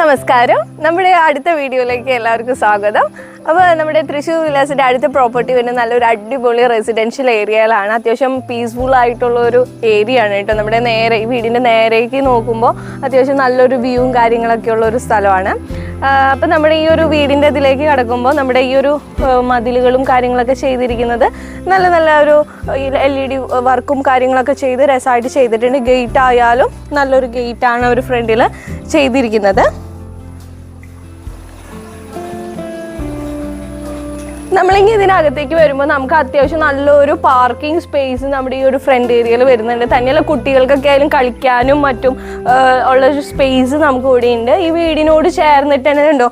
നമസ്കാരം. നമ്മുടെ അടുത്ത വീഡിയോയിലേക്ക് എല്ലാവർക്കും സ്വാഗതം. അപ്പോൾ നമ്മുടെ തൃശ്ശൂർ വിലാസിന്റെ അടുത്ത പ്രോപ്പർട്ടി വരുന്ന നല്ലൊരു അടിപൊളി റെസിഡൻഷ്യൽ ഏരിയയിലാണ് അത്യാവശ്യം പീസ്ഫുൾ ആയിട്ടുള്ള ഒരു ഏരിയ ആണ് കേട്ടോ. നമ്മുടെ നേരെ ഈ വീടിന്റെ നേരേക്ക് നോക്കുമ്പോൾ അത്യാവശ്യം നല്ലൊരു വ്യൂവും കാര്യങ്ങളൊക്കെ ഉള്ള ഒരു സ്ഥലമാണ്. അപ്പോൾ നമ്മുടെ ഈ ഒരു വീടിന്റെ ഇതിലേക്ക് കടക്കുമ്പോൾ നമ്മുടെ ഈ ഒരു മതിലുകളും കാര്യങ്ങളൊക്കെ ചെയ്തിരിക്കുന്നത് നല്ല നല്ല ഒരു എൽ ഇ ഡി വർക്കും കാര്യങ്ങളൊക്കെ ചെയ്ത് രസമായിട്ട് ചെയ്തിട്ടുണ്ട്. ഗേറ്റ് ആയാലും നല്ലൊരു ഗേറ്റാണ് ഒരു ഫ്രണ്ടിൽ ചെയ്തിരിക്കുന്നത്. നമ്മളിങ്ങനെ ഇതിനകത്തേക്ക് വരുമ്പോൾ നമുക്ക് അത്യാവശ്യം നല്ലൊരു പാർക്കിംഗ് സ്പേസ് നമ്മുടെ ഈ ഒരു ഫ്രണ്ട് ഏരിയയിൽ വരുന്നുണ്ട്. തന്നെയല്ല കുട്ടികൾക്കൊക്കെ ആയാലും കളിക്കാനും മറ്റും ഉള്ള ഒരു സ്പേസ് നമുക്ക് ഇവിടെ ഉണ്ട് ഈ വീടിനോട് ചേർന്നിട്ട് തന്നെ ഉണ്ടോ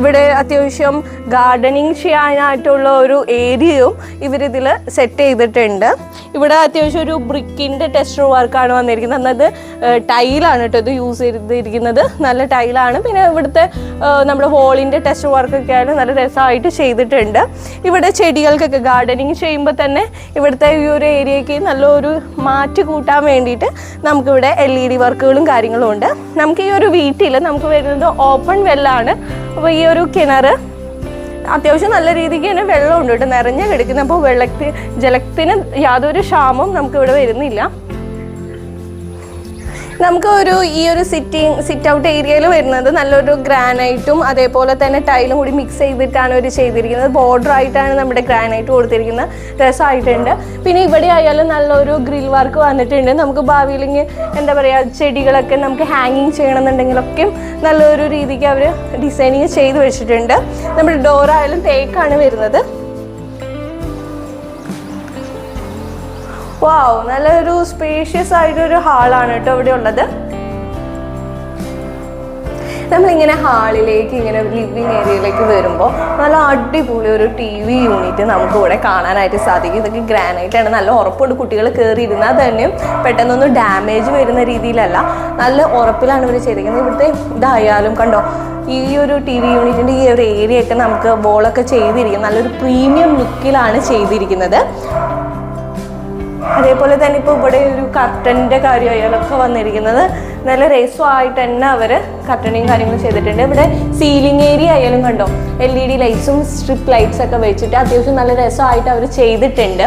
ഇവിടെ അത്യാവശ്യം ഗാർഡനിങ് ചെയ്യാനായിട്ടുള്ള ഒരു ഏരിയയും ഇവരിതിൽ സെറ്റ് ചെയ്തിട്ടുണ്ട്. ഇവിടെ അത്യാവശ്യം ഒരു ബ്രിക്കിന്റെ ടെസ്റ്റർ വർക്കാണ് വന്നിരിക്കുന്നത്. എന്നത് ടൈലാണ് കേട്ടോ ഇത് യൂസ് ചെയ്തിരിക്കുന്നത്. നല്ല ടൈലാണ് പിന്നെ ഇവിടുത്തെ നമ്മുടെ ഹോളിന്റെ ടെസ്റ്റർ വർക്കൊക്കെ ആയാലും നല്ല രസമായിട്ട് ചെയ്തിട്ടുണ്ട്. ഇവിടെ ചെടികൾക്കൊക്കെ ഗാർഡനിങ് ചെയ്യുമ്പോൾ തന്നെ ഇവിടുത്തെ ഈ ഒരു ഏരിയയ്ക്ക് നല്ലൊരു മാറ്റ് കൂട്ടാൻ വേണ്ടിയിട്ട് നമുക്കിവിടെ എൽ ഇ ഡി വർക്കുകളും കാര്യങ്ങളും ഉണ്ട്. നമുക്ക് ഈ ഒരു വീട്ടിൽ നമുക്ക് വരുന്നത് ഓപ്പൺ വെല്ലാണ് അപ്പോൾ ഈ ഒരു കിണർ അത്യാവശ്യം നല്ല രീതിക്ക് തന്നെ വെള്ളമുണ്ട് കേട്ടോ. നിറഞ്ഞു കിടക്കുന്ന അപ്പോൾ വെള്ളത്തിന് ജലത്തിന് യാതൊരു ക്ഷാമവും നമുക്ക് ഇവിടെ വരുന്നില്ല. നമുക്ക് ഒരു ഈ ഒരു സിറ്റിംഗ് സിറ്റ് ഔട്ട് ഏരിയയിൽ വരുന്നത് നല്ലൊരു ഗ്രാനൈറ്റും അതേപോലെ തന്നെ ടൈലും കൂടി മിക്സ് ചെയ്തിട്ടാണ് അവർ ചെയ്തിരിക്കുന്നത്. ബോർഡർ ആയിട്ടാണ് നമ്മുടെ ഗ്രാനൈറ്റ് കൊടുത്തിരിക്കുന്നത്. രസമായിട്ടുണ്ട്. പിന്നെ ഇവിടെ ആയാലും നല്ലൊരു ഗ്രിൽ വർക്ക് വന്നിട്ടുണ്ട്. നമുക്ക് ഭാവിയിൽ എന്താ പറയുക ചെടികളൊക്കെ നമുക്ക് ഹാങ്ങിങ് ചെയ്യണമെന്നുണ്ടെങ്കിലൊക്കെ നല്ലൊരു രീതിക്ക് അവർ ഡിസൈനിങ് ചെയ്ത് വെച്ചിട്ടുണ്ട്. നമ്മുടെ ഡോർ ആയാലും തേക്കാണ് വരുന്നത്. വാവ് നല്ലൊരു സ്പേഷ്യസ് ആയിട്ടൊരു ഹാളാണ് കേട്ടോ ഇവിടെ ഉള്ളത് നമ്മളിങ്ങനെ ഹാളിലേക്ക് ഇങ്ങനെ ലിവിങ് ഏരിയയിലേക്ക് വരുമ്പോൾ നല്ല അടിപൊളി ഒരു ടി വി യൂണിറ്റ് നമുക്ക് ഇവിടെ കാണാനായിട്ട് സാധിക്കും. ഇതൊക്കെ ഗ്രാനൈറ്റ് ആണ്. നല്ല ഉറപ്പുണ്ട് കുട്ടികൾ കയറിയിരുന്നാൽ തന്നെയും പെട്ടെന്നൊന്നും ഡാമേജ് വരുന്ന രീതിയിലല്ല നല്ല ഉറപ്പിലാണ് ഇവർ ചെയ്തിരിക്കുന്നത്. ഇവിടുത്തെ ഇതായാലും കണ്ടോ ഈ ഒരു ടി വി യൂണിറ്റിന്റെ ഈ ഒരു ഏരിയ ഒക്കെ നമുക്ക് ബോളൊക്കെ ചെയ്തിരിക്കും നല്ലൊരു പ്രീമിയം ലുക്കിലാണ് ചെയ്തിരിക്കുന്നത്. അതേപോലെ തന്നെ ഇപ്പോൾ ഇവിടെ ഒരു കർട്ടന്റെ കാര്യമായാലൊക്കെ വന്നിരിക്കുന്നത്. നല്ല രസമായിട്ട് തന്നെ അവർ കട്ടണിങ് കാര്യങ്ങളും ചെയ്തിട്ടുണ്ട്. ഇവിടെ സീലിംഗ് ഏരിയ ആയാലും കണ്ടോ എൽ ഇ ഡി ലൈറ്റ്സും സ്ട്രിപ്പ് ലൈറ്റ്സ് ഒക്കെ വെച്ചിട്ട് അത്യാവശ്യം നല്ല രസമായിട്ട് അവർ ചെയ്തിട്ടുണ്ട്.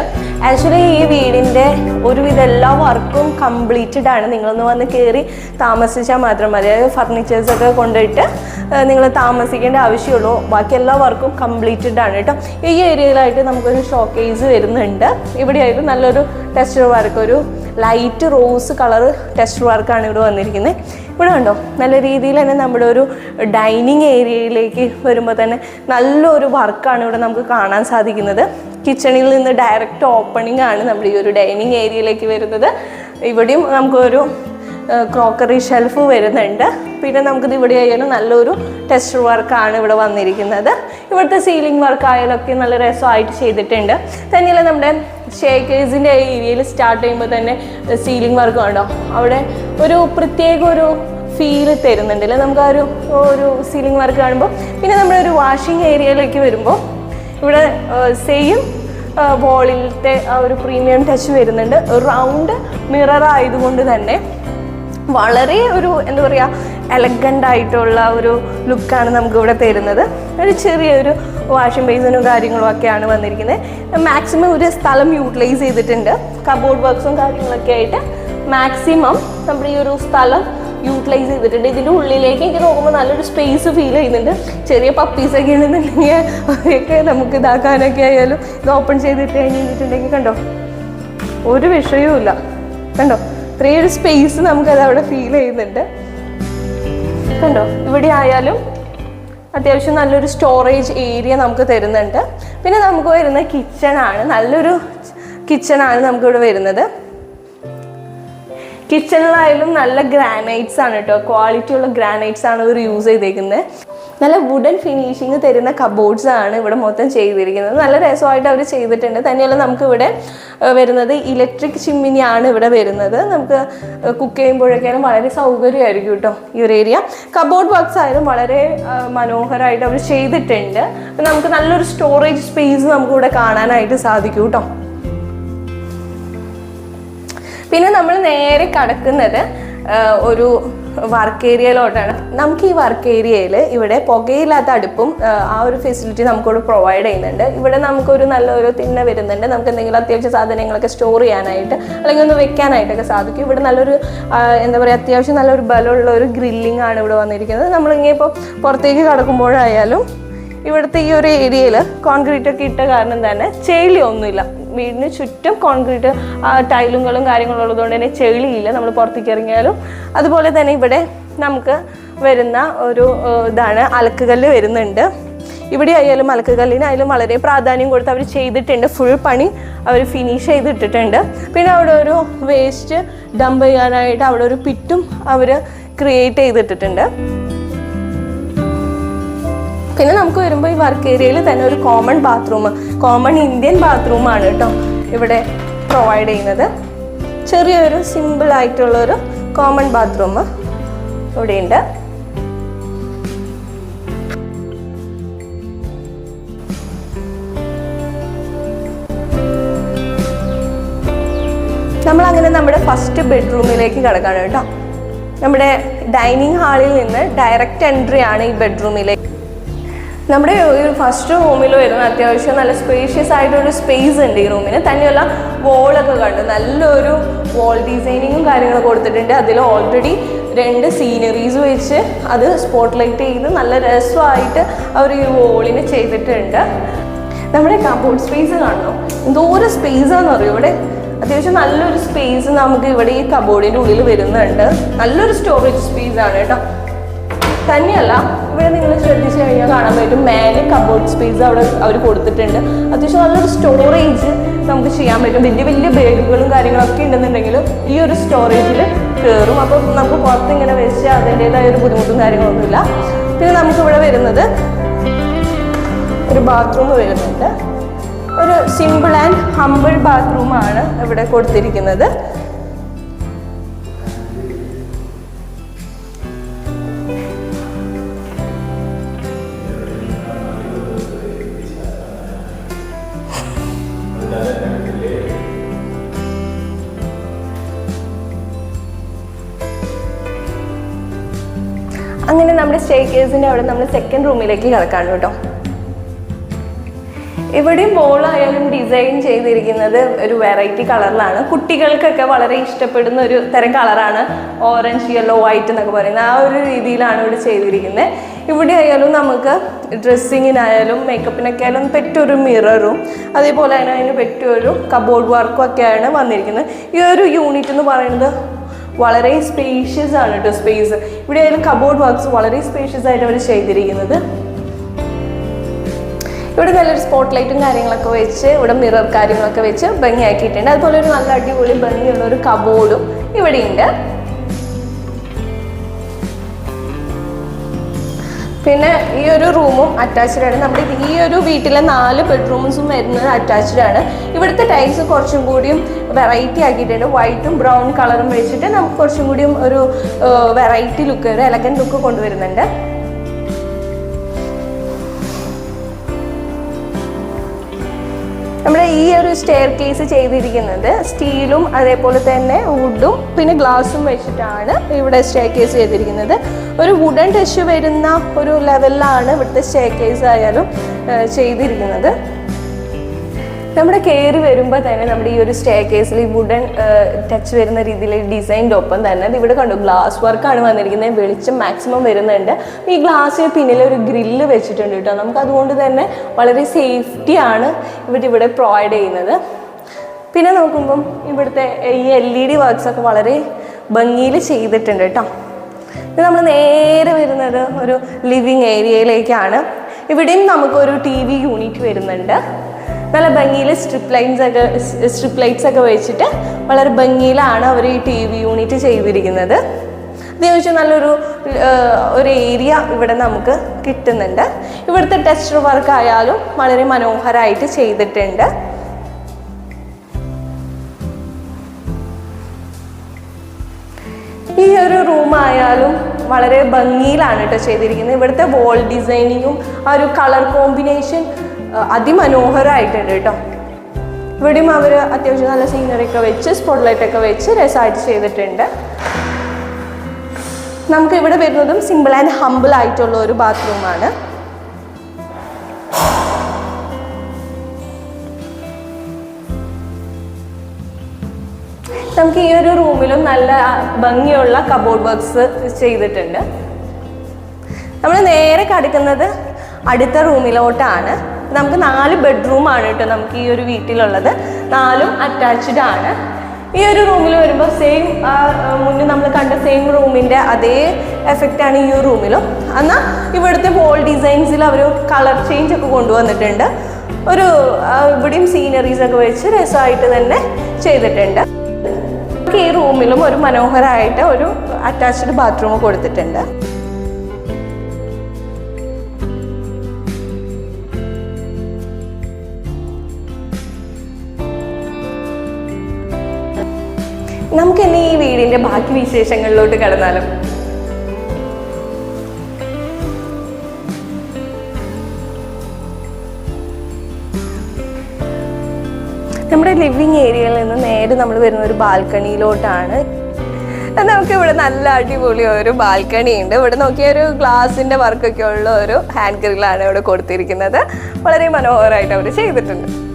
ആക്ച്വലി ഈ വീടിന്റെ ഒരുവിധ എല്ലാ വർക്കും കംപ്ലീറ്റഡ് ആണ്. നിങ്ങളൊന്ന് വന്ന് കയറി താമസിച്ചാൽ മാത്രം മതി. അതായത് ഫർണിച്ചേഴ്സ് ഒക്കെ കൊണ്ടുപോയിട്ട് നിങ്ങൾ താമസിക്കേണ്ട ആവശ്യമുള്ളൂ. ബാക്കി എല്ലാ വർക്കും കംപ്ലീറ്റഡ് ആണ് കേട്ടോ. ഈ ഏരിയയിലായിട്ട് നമുക്കൊരു ഷോക്കേസ് വരുന്നുണ്ട്. ഇവിടെയായിട്ട് നല്ലൊരു ടെസ്റ്റർ വർക്ക് ഒരു ലൈറ്റ് റോസ് കളർ ടെസ്റ്റ് വർക്കാണ് ഇവിടെ വന്നിരിക്കുന്നത്. ഇവിടെ കണ്ടോ നല്ല രീതിയിൽ തന്നെ നമ്മുടെ ഒരു ഡൈനിങ് ഏരിയയിലേക്ക് വരുമ്പോൾ തന്നെ നല്ലൊരു വർക്കാണ് ഇവിടെ നമുക്ക് കാണാൻ സാധിക്കുന്നത്. കിച്ചണിൽ നിന്ന് ഡയറക്റ്റ് ഓപ്പണിംഗ് ആണ് നമ്മുടെ ഈ ഒരു ഡൈനിങ് ഏരിയയിലേക്ക് വരുന്നത്. ഇവിടെയും നമുക്കൊരു ക്രോക്കറി ഷെൽഫ് വരുന്നുണ്ട്. പിന്നെ നമുക്കിത് ഇവിടെ ആയാലും നല്ലൊരു ടെസ്റ്റർ വർക്കാണ് ഇവിടെ വന്നിരിക്കുന്നത്. ഇവിടുത്തെ സീലിംഗ് വർക്ക് ആയാലൊക്കെ നല്ല രസമായിട്ട് ചെയ്തിട്ടുണ്ട്. തന്നെയല്ല നമ്മുടെ ഷേക്കേഴ്സിന്റെ ഏരിയയിൽ സ്റ്റാർട്ട് ചെയ്യുമ്പോൾ തന്നെ സീലിംഗ് വർക്ക് കണ്ടോ? അവിടെ ഒരു പ്രത്യേക ഒരു ഫീൽ തരുന്നുണ്ടല്ലേ നമുക്ക് ആ ഒരു ഒരു സീലിംഗ് വർക്ക് കാണുമ്പോൾ പിന്നെ നമ്മുടെ ഒരു വാഷിംഗ് ഏരിയയിലേക്ക് വരുമ്പോൾ ഇവിടെ സെയിം വോളിലത്തെ ആ ഒരു പ്രീമിയം ടച്ച് വരുന്നുണ്ട്. റൗണ്ട് മിറർ ആയതുകൊണ്ട് തന്നെ വളരെ ഒരു എന്താ പറയുക എലഗന്റ് ആയിട്ടുള്ള ഒരു ലുക്കാണ് നമുക്ക് ഇവിടെ തരുന്നത്. ഒരു ചെറിയൊരു വാഷിംഗ് ബേസിനും കാര്യങ്ങളും ഒക്കെയാണ് വന്നിരിക്കുന്നത്. മാക്സിമം ഒരു സ്ഥലം യൂട്ടിലൈസ് ചെയ്തിട്ടുണ്ട്. കബോർഡ് വർക്ക്സും കാര്യങ്ങളൊക്കെ ആയിട്ട് മാക്സിമം നമ്മുടെ ഈ ഒരു സ്ഥലം യൂട്ടിലൈസ് ചെയ്തിട്ടുണ്ട്. ഇതിന്റെ ഉള്ളിലേക്ക് എനിക്ക് നോക്കുമ്പോൾ നല്ലൊരു സ്പേസ് ഫീൽ ചെയ്യുന്നുണ്ട്. ചെറിയ പപ്പീസൊക്കെ ഉണ്ടെന്നുണ്ടെങ്കിൽ അവയൊക്കെ നമുക്ക് ഇതാക്കാനൊക്കെ ആയാലും ഇത് ഓപ്പൺ ചെയ്തിട്ട് കഴിഞ്ഞിട്ടുണ്ടെങ്കിൽ കണ്ടോ? ഒരു വിഷയവും ഇല്ല കണ്ടോ ഇത്രയൊരു സ്പേസ് നമുക്കത് അവിടെ ഫീൽ ചെയ്യുന്നുണ്ട്. കണ്ടോ? ഇവിടെ ആയാലും അത്യാവശ്യം നല്ലൊരു സ്റ്റോറേജ് ഏരിയ നമുക്ക് തരുന്നുണ്ട്. പിന്നെ നമുക്ക് വരുന്ന ആണ്. നല്ലൊരു കിച്ചണാണ് നമുക്കിവിടെ വരുന്നത്. കിച്ചണിലായാലും നല്ല ഗ്രാനൈറ്റ്സ് ആണ് കേട്ടോ ക്വാളിറ്റി ഉള്ള ഗ്രാനൈറ്റ്സ് ആണ് ഇവർ യൂസ് ചെയ്തേക്കുന്നത് നല്ല വുഡൻ ഫിനിഷിങ് തരുന്ന കബോർഡ്സ് ആണ് ഇവിടെ മൊത്തം ചെയ്തിരിക്കുന്നത്. നല്ല രസമായിട്ട് അവർ ചെയ്തിട്ടുണ്ട്. തന്നെയല്ല നമുക്ക് ഇവിടെ വരുന്നത് ഇലക്ട്രിക് ചിമ്മിനിയാണ് ഇവിടെ വരുന്നത്. നമുക്ക് കുക്ക് ചെയ്യുമ്പോഴൊക്കെയാലും വളരെ സൗകര്യമായിരിക്കും കേട്ടോ ഈ ഒരു ഏരിയ കബോർഡ് ബോക്സ് ആയാലും വളരെ മനോഹരമായിട്ട് അവർ ചെയ്തിട്ടുണ്ട്. നമുക്ക് നല്ലൊരു സ്റ്റോറേജ് സ്പേസ് നമുക്ക് ഇവിടെ കാണാനായിട്ട് സാധിക്കും കേട്ടോ പിന്നെ നമ്മൾ നേരെ കടക്കുന്നത് ഒരു വർക്ക് ഏരിയയിലോട്ടാണ് നമുക്ക് ഈ വർക്ക് ഏരിയയിൽ ഇവിടെ പുകയില്ലാത്ത അടുപ്പും ആ, ഒരു ഫെസിലിറ്റി നമുക്കിവിടെ പ്രൊവൈഡ് ചെയ്യുന്നുണ്ട്. ഇവിടെ നമുക്കൊരു നല്ലൊരു തിണ്ണ വരുന്നുണ്ട്. നമുക്ക് എന്തെങ്കിലും അത്യാവശ്യ സാധനങ്ങളൊക്കെ സ്റ്റോർ ചെയ്യാനായിട്ട് അല്ലെങ്കിൽ ഒന്ന് വെക്കാനായിട്ടൊക്കെ സാധിക്കും. ഇവിടെ നല്ലൊരു എന്താ പറയുക അത്യാവശ്യം നല്ലൊരു ബലമുള്ള ഒരു ഗ്രില്ലിംഗ് ആണ് ഇവിടെ വന്നിരിക്കുന്നത്. നമ്മളിങ്ങനെ ഇപ്പോൾ പുറത്തേക്ക് കടക്കുമ്പോഴായാലും ഇവിടുത്തെ ഈ ഒരു ഏരിയയിൽ കോൺക്രീറ്റ് ഒക്കെ ഇട്ട കാരണം തന്നെ ചെളി ഒന്നുമില്ല. വീടിന് ചുറ്റും കോൺക്രീറ്റ് ടൈലുകളും കാര്യങ്ങളും ഉള്ളതുകൊണ്ട് തന്നെ ചെളിയില്ല. നമ്മൾ പുറത്തേക്ക് ഇറങ്ങിയാലും. അതുപോലെ തന്നെ ഇവിടെ നമുക്ക് വരുന്ന ഒരു ഇതാണ് അലക്കുകല്ല് വരുന്നുണ്ട്. ഇവിടെ ആയാലും അലക്കുകല്ലിനായാലും വളരെ പ്രാധാന്യം കൊടുത്ത് അവർ ചെയ്തിട്ടുണ്ട്. ഫുൾ പണി അവർ ഫിനിഷ് ചെയ്തിട്ടിട്ടുണ്ട്. പിന്നെ അവിടെ ഒരു വേസ്റ്റ് ഡംപ് ചെയ്യാനായിട്ട് അവിടെ ഒരു പിറ്റും അവർ ക്രിയേറ്റ് ചെയ്തിട്ടിട്ടുണ്ട്. പിന്നെ നമുക്ക് വരുമ്പോൾ ഈ വർക്ക് ഏരിയയിൽ തന്നെ ഒരു കോമൺ ബാത്റൂം കോമൺ ഇന്ത്യൻ ബാത്റൂമാണ് കേട്ടോ ഇവിടെ പ്രൊവൈഡ് ചെയ്യുന്നത്. ചെറിയൊരു സിമ്പിൾ ആയിട്ടുള്ളൊരു കോമൺ ബാത്റൂം ഇവിടെയുണ്ട്. നമ്മളങ്ങനെ നമ്മുടെ ഫസ്റ്റ് ബെഡ്റൂമിലേക്ക് കിടക്കാണ് കേട്ടോ നമ്മുടെ ഡൈനിങ് ഹാളിൽ നിന്ന് ഡയറക്റ്റ് എൻട്രി ആണ് ഈ ബെഡ്റൂമിലേക്ക് നമ്മുടെ ഒരു ഫസ്റ്റ് റൂമിൽ വരുന്ന അത്യാവശ്യം നല്ല സ്പേഷ്യസ് ആയിട്ടൊരു സ്പേസ് ഉണ്ട് ഈ റൂമിന് തന്നെയല്ല വോളൊക്കെ കണ്ട് നല്ലൊരു വോൾ ഡിസൈനിങ്ങും കാര്യങ്ങളൊക്കെ കൊടുത്തിട്ടുണ്ട്. അതിൽ ഓൾറെഡി രണ്ട് സീനറീസ് വെച്ച് അത് സ്പോട്ട് ലൈറ്റ് ചെയ്ത് നല്ല രസമായിട്ട് അവർ ഈ വോളിന് ചെയ്തിട്ടുണ്ട്. നമ്മുടെ കബോർഡ് സ്പേസ് കാണണം. എന്തോരം സ്പേസ് ആണെന്ന് അറിയോ? ഇവിടെ അത്യാവശ്യം നല്ലൊരു സ്പേസ് നമുക്ക് ഇവിടെ ഈ കബോർഡിന്റെ ഉള്ളിൽ വരുന്നുണ്ട്. നല്ലൊരു സ്റ്റോറേജ് സ്പേസ് ആണ് കേട്ടോ. തന്നെയല്ല. ഇവിടെ നിങ്ങൾ ശ്രദ്ധിച്ചു കഴിഞ്ഞാൽ കാണാൻ പറ്റും. മേലെ കബോർഡ് സ്പേസ് അവിടെ അവർ കൊടുത്തിട്ടുണ്ട്. അത്യാവശ്യം നല്ലൊരു സ്റ്റോറേജ് നമുക്ക് ചെയ്യാൻ പറ്റും. വലിയ വലിയ ബാഗുകളും കാര്യങ്ങളൊക്കെ ഉണ്ടെന്നുണ്ടെങ്കിലും ഈ ഒരു സ്റ്റോറേജിൽ കയറും അപ്പം നമുക്ക് പുറത്ത് ഇങ്ങനെ വെച്ച് അതിന്റെതായ ഒരു ബുദ്ധിമുട്ടും കാര്യങ്ങളൊന്നുമില്ല. പിന്നെ നമുക്കിവിടെ വരുന്നത് ഒരു ബാത്റൂം വരുന്നുണ്ട്. ഒരു സിമ്പിൾ ആൻഡ് ഹമ്പിൾ ബാത്റൂമാണ് ഇവിടെ കൊടുത്തിരിക്കുന്നത്. അങ്ങനെ നമ്മുടെ സ്റ്റേ കേസിന്റെ അവിടെ നമ്മൾ സെക്കൻഡ് റൂമിലേക്ക് കിടക്കാണ് കേട്ടോ. ഇവിടെയും ബോളായാലും ഡിസൈൻ ചെയ്തിരിക്കുന്നത് ഒരു വെറൈറ്റി കളറിലാണ് കുട്ടികൾക്കൊക്കെ വളരെ ഇഷ്ടപ്പെടുന്ന ഒരു തരം കളറാണ് ഓറഞ്ച് യെല്ലോ വൈറ്റ് എന്നൊക്കെ പറയുന്നത്. ആ ഒരു രീതിയിലാണ് ഇവിടെ ചെയ്തിരിക്കുന്നത് ഇവിടെ ആയാലും നമുക്ക് ഡ്രസ്സിങ്ങിനായാലും മേക്കപ്പിനൊക്കെ ആയാലും പറ്റൊരു മിററും അതേപോലെ തന്നെ അതിന് പറ്റിയൊരു കബോർഡ് വർക്കും ഒക്കെയാണ് വന്നിരിക്കുന്നത്. ഈ ഒരു യൂണിറ്റ് എന്ന് പറയുന്നത് വളരെ സ്പേഷ്യസ് ആണ് കേട്ടോ സ്പേസ് ഇവിടെ ആയാലും കബോർഡ് വർക്ക്സ് വളരെ സ്പേഷ്യസ് ആയിട്ട് അവർ ചെയ്തിരിക്കുന്നത്. ഇവിടെ നല്ലൊരു സ്പോട്ട് ലൈറ്റും കാര്യങ്ങളൊക്കെ വെച്ച് ഇവിടെ മിറർ കാര്യങ്ങളൊക്കെ വെച്ച് ഭംഗിയാക്കിയിട്ടുണ്ട്. അതുപോലെ ഒരു നല്ല അടിപൊളി ഭംഗിയുള്ള ഒരു കബോർഡും ഇവിടെയുണ്ട്. പിന്നെ ഈ ഒരു റൂമും അറ്റാച്ച്ഡ് ആണ്. നമ്മുടെ ഈ ഒരു വീട്ടിലെ നാല് ബെഡ്റൂംസും വരുന്നത് അറ്റാച്ച്ഡ് ആണ്. ഇവിടുത്തെ ടൈൽസ് കുറച്ചും കൂടിയും വെറൈറ്റി ആക്കിയിട്ടുണ്ട്. വൈറ്റും ബ്രൗൺ കളറും വെച്ചിട്ട് നമുക്ക് കുറച്ചും കൂടിയും ഒരു വെറൈറ്റി ലുക്ക് ഒരു എലഗൻ ലുക്ക് കൊണ്ടുവരുന്നുണ്ട്. നമ്മുടെ ഈ ഒരു സ്റ്റെയർ കേസ് ചെയ്തിരിക്കുന്നത് സ്റ്റീലും അതേപോലെ തന്നെ വുഡും പിന്നെ ഗ്ലാസും വെച്ചിട്ടാണ് ഇവിടെ സ്റ്റെയർ കേസ് ചെയ്തിരിക്കുന്നത്. ഒരു വുഡൻ ടച്ച് വരുന്ന ഒരു ലെവലിലാണ് ഇവിടുത്തെ സ്റ്റെയർ കേസ് ആയാലും ചെയ്തിരിക്കുന്നത്. നമ്മുടെ കയറി വരുമ്പോൾ തന്നെ നമ്മുടെ ഈ ഒരു സ്റ്റേ കേസിൽ ഈ വുഡൻ ടച്ച് വരുന്ന രീതിയിൽ ഡിസൈന്റെ ഒപ്പം തന്നെ ഇവിടെ കണ്ടു ഗ്ലാസ് വർക്കാണ് വന്നിരിക്കുന്നത്. വെളിച്ചം മാക്സിമം വരുന്നുണ്ട്. ഈ ഗ്ലാസ്സിന് പിന്നിൽ ഒരു ഗ്രില്ല് വെച്ചിട്ടുണ്ട് കേട്ടോ. നമുക്ക് അതുകൊണ്ട് തന്നെ വളരെ സേഫ്റ്റിയാണ് ഇവിടെ പ്രൊവൈഡ് ചെയ്യുന്നത്. പിന്നെ നോക്കുമ്പം ഇവിടുത്തെ ഈ എൽ ഇ ഡി വർക്ക്സൊക്കെ വളരെ ഭംഗിയിൽ ചെയ്തിട്ടുണ്ട് കേട്ടോ. ഇത് നമ്മൾ നേരെ വരുന്നത് ഒരു ലിവിങ് ഏരിയയിലേക്കാണ് ഇവിടെയും നമുക്കൊരു ടി വി യൂണിറ്റ് വരുന്നുണ്ട്. നല്ല ഭംഗിയിൽ സ്ട്രിപ്പ് ലൈൻസ് ഒക്കെ സ്ട്രിപ്പ് ലൈറ്റ്സ് ഒക്കെ വെച്ചിട്ട് വളരെ ഭംഗിയിലാണ് അവർ ഈ ടി വി യൂണിറ്റ് ചെയ്തിരിക്കുന്നത്. അത്യാവശ്യം നല്ലൊരു ഒരു ഏരിയ ഇവിടെ നമുക്ക് കിട്ടുന്നുണ്ട്. ഇവിടുത്തെ ടെക്സ്റ്റർ വർക്ക് ആയാലും വളരെ മനോഹരമായിട്ട് ചെയ്തിട്ടുണ്ട്. ഈ ഒരു റൂം ആയാലും വളരെ ഭംഗിയിലാണ് കേട്ടോ ചെയ്തിരിക്കുന്നത്. ഇവിടുത്തെ വോൾ ഡിസൈനിങ്ങും ആ ഒരു കളർ കോമ്പിനേഷൻ അതിമനോഹരമായിട്ടുണ്ട് കേട്ടോ. ഇവിടെയും അവർ അത്യാവശ്യം നല്ല സീനറി ഒക്കെ വെച്ച് സ്പോട്ട് ലൈറ്റ് ഒക്കെ വെച്ച് രസമായിട്ട് ചെയ്തിട്ടുണ്ട്. നമുക്ക് ഇവിടെ വരുന്നതും സിമ്പിൾ ആൻഡ് ഹമ്പിൾ ആയിട്ടുള്ള ഒരു ബാത്റൂമാണ് നമുക്ക് ഈ ഒരു റൂമിലും നല്ല ഭംഗിയുള്ള കബോർഡ് വർക്ക്സ് ചെയ്തിട്ടുണ്ട്. നമ്മൾ നേരെ കടക്കുന്നത് അടുത്ത റൂമിലോട്ടാണ് നമുക്ക് നാല് ബെഡ്റൂമാണ് കേട്ടോ നമുക്ക് ഈ ഒരു വീട്ടിലുള്ളത്. നാലും അറ്റാച്ച്ഡ് ആണ്. ഈ ഒരു റൂമിൽ വരുമ്പോൾ സെയിം മുന്നേ നമ്മൾ കണ്ട സെയിം റൂമിന്റെ അതേ എഫക്റ്റ് ആണ് ഈ റൂമിലും എന്നാൽ ഇവിടുത്തെ വോൾ ഡിസൈൻസിൽ അവർ കളർ ചേഞ്ച് ഒക്കെ കൊണ്ടുവന്നിട്ടുണ്ട്. ഒരു ഇവിടെയും സീനറീസ് ഒക്കെ വെച്ച് രസമായിട്ട് തന്നെ ചെയ്തിട്ടുണ്ട്. ഈ റൂമിലും ഒരു മനോഹരമായിട്ട് ഒരു അറ്റാച്ച്ഡ് ബാത്റൂം കൊടുത്തിട്ടുണ്ട്. നമുക്ക് എന്നെ ഈ വീടിന്റെ ബാക്കി വിശേഷങ്ങളിലോട്ട് കടന്നാലും? നമ്മുടെ ലിവിങ് ഏരിയയിൽ നിന്ന് നേരെ നമ്മൾ വരുന്ന ഒരു ബാൽക്കണിയിലോട്ടാണ്. നമുക്ക് ഇവിടെ നല്ല അടിപൊളി ഒരു ബാൽക്കണി ഉണ്ട്. ഇവിടെ നോക്കിയ ഒരു ഗ്ലാസിന്റെ വർക്കൊക്കെ ഉള്ള ഒരു ഹാൻഡ് ഗ്രില്ലാണ് ഇവിടെ കൊടുത്തിരിക്കുന്നത്. വളരെ മനോഹരമായിട്ട് അവർ ചെയ്തിട്ടുണ്ട്.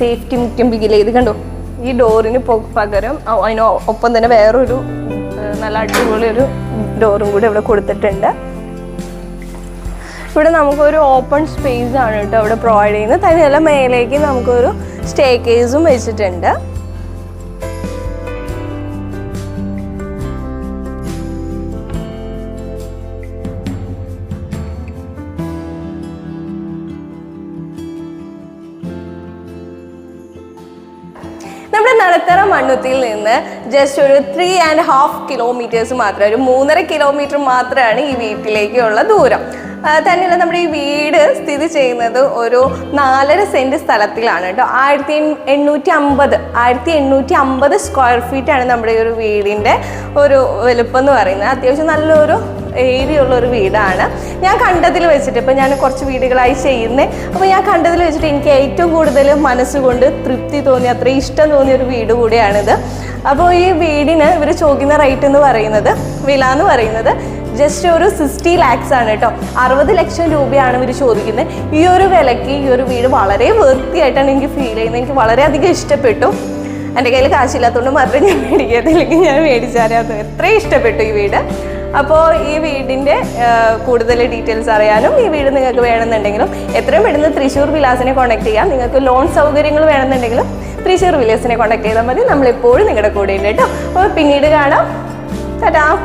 സേഫ്റ്റി മുഖ്യം ബിഗിൽ ഇത് കണ്ടു? ഈ ഡോറിന് പകരം അതിന് ഒപ്പം തന്നെ വേറൊരു നല്ല അടിപൊളി ഒരു ഡോറും കൂടി ഇവിടെ കൊടുത്തിട്ടുണ്ട്. ഇവിടെ നമുക്കൊരു ഓപ്പൺ സ്പേസ് ആണ് കേട്ടോ അവിടെ പ്രൊവൈഡ് ചെയ്യുന്നത്. തന്നെയല്ല മേലേക്ക് നമുക്കൊരു സ്റ്റേ കേസും വെച്ചിട്ടുണ്ട്. മണ്ണുത്തിയിൽ നിന്ന് ജസ്റ്റ് ഒരു ത്രീ ആൻഡ് ഹാഫ് കിലോമീറ്റേഴ്സ് മാത്രം ഒരു മൂന്നര കിലോമീറ്റർ മാത്രമാണ് ഈ വീട്ടിലേക്കുള്ള ദൂരം. തന്നെയല്ല നമ്മുടെ ഈ വീട് സ്ഥിതി ചെയ്യുന്നത് ഒരു നാലര സെന്റ് സ്ഥലത്തിലാണ് കേട്ടോ. ആയിരത്തി എണ്ണൂറ്റി അമ്പത് ആയിരത്തി എണ്ണൂറ്റി അമ്പത് സ്ക്വയർ ഫീറ്റാണ് നമ്മുടെ ഈ ഒരു വീടിന്റെ ഒരു വലുപ്പം എന്ന് പറയുന്നത്. അത്യാവശ്യം നല്ലൊരു ഏരിയ ഉള്ള ഒരു വീടാണ്. ഞാൻ കണ്ടതിൽ വെച്ചിട്ട് ഇപ്പം ഞാൻ കുറച്ച് വീടുകളായി ചെയ്യുന്നത് അപ്പോൾ ഞാൻ കണ്ടതിൽ വെച്ചിട്ട് എനിക്ക് ഏറ്റവും കൂടുതൽ മനസ്സുകൊണ്ട് തൃപ്തി തോന്നി അത്രയും ഇഷ്ടം തോന്നിയ ഒരു വീട് കൂടിയാണിത്. അപ്പോൾ ഈ വീടിന് ഇവർ ചോദിക്കുന്ന റേറ്റ് എന്ന് പറയുന്നത് വില എന്ന് പറയുന്നത് ജസ്റ്റ് ഒരു സിക്സ്റ്റി ലാക്സ് ആണ് കേട്ടോ. അറുപത് ലക്ഷം രൂപയാണ് ഇവർ ചോദിക്കുന്നത്. ഈ ഒരു വിലയ്ക്ക് ഈ ഒരു വീട് വളരെ വൃത്തിയായിട്ടാണ് എനിക്ക് ഫീൽ ചെയ്യുന്നത്. എനിക്ക് വളരെയധികം ഇഷ്ടപ്പെട്ടു. എന്റെ കയ്യിൽ കാശില്ലാത്തതുകൊണ്ട് മാത്രമേ ഞാൻ മേടിക്കാത്ത അല്ലെങ്കിൽ ഞാൻ മേടിച്ചാലായിരുന്നു എത്രയും ഇഷ്ടപ്പെട്ടു ഈ വീട്. അപ്പോൾ ഈ വീടിന്റെ കൂടുതൽ ഡീറ്റെയിൽസ് അറിയാനും ഈ വീട് നിങ്ങൾക്ക് വേണമെന്നുണ്ടെങ്കിലും എത്രയും പെട്ടെന്ന് തൃശ്ശൂർ വിലാസിനെ കോൺടാക്ട് ചെയ്യാം. നിങ്ങൾക്ക് ലോൺ സൗകര്യങ്ങൾ വേണമെന്നുണ്ടെങ്കിലും തൃശ്ശൂർ വിലാസിനെ കോൺടാക്ട് ചെയ്താൽ മതി. നമ്മളെപ്പോഴും നിങ്ങളുടെ കൂടെ ഉണ്ട് കേട്ടോ. അപ്പോൾ പിന്നീട് കാണാം. തരാം